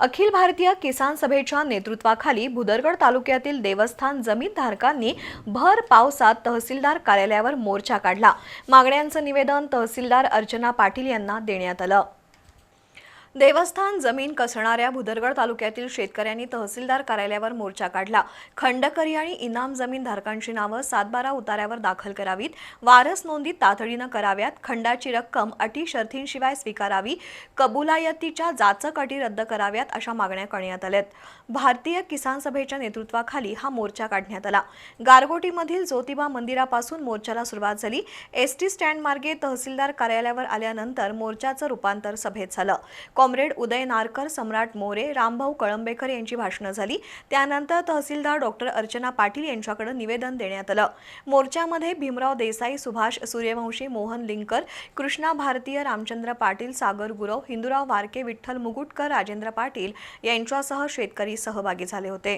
अखिल भारतीय किसान सभेच्या नेतृत्वाखाली भुदरगड तालुक्यातील देवस्थान जमीनधारकांनी भर पावसात तहसीलदार कार्यालयावर मोर्चा काढला. मागण्यांचं निवेदन तहसीलदार अर्चना पाटील यांना देण्यात आलं. देवस्थान जमीन कसणाऱ्या भुदरगड तालुक्यातील शेतकऱ्यांनी तहसीलदार कार्यालयावर मोर्चा काढला. खंडकरी आणि इनाम जमीन धारकांची नावं सातबारा उतार्यावर दाखल करावीत. वारस नोंदी तातडीनं कराव्यात. खंडाची रक्कम अटी शर्थींशिवाय स्वीकारावी. कबुलायतीच्या जाचक अटी रद्द कराव्यात अशा मागण्या करण्यात आल्यात. भारतीय किसान सभेच्या नेतृत्वाखाली हा मोर्चा काढण्यात आला. गारगोटीमधील ज्योतिबा मंदिरापासून मोर्चाला सुरुवात झाली. एस टी स्टँड मार्गे तहसीलदार कार्यालयावर आल्यानंतर मोर्चाचं रूपांतर सभेत झालं. कॉम्रेड उदय नारकर सम्राट मोरे रामभाऊ कळंबेकर यांची भाषणं झाली. त्यानंतर तहसीलदार डॉक्टर अर्चना पाटील यांच्याकडे निवेदन देण्यात आलं. मोर्चामध्ये भीमराव देसाई सुभाष सूर्यवंशी मोहन लिंकर कृष्णा भारतीय रामचंद्र पाटील सागर गुरव हिंदुराव वारके विठ्ठल मुगुटकर राजेंद्र पाटील यांच्यासह शेतकरी सहभागी झाले होते.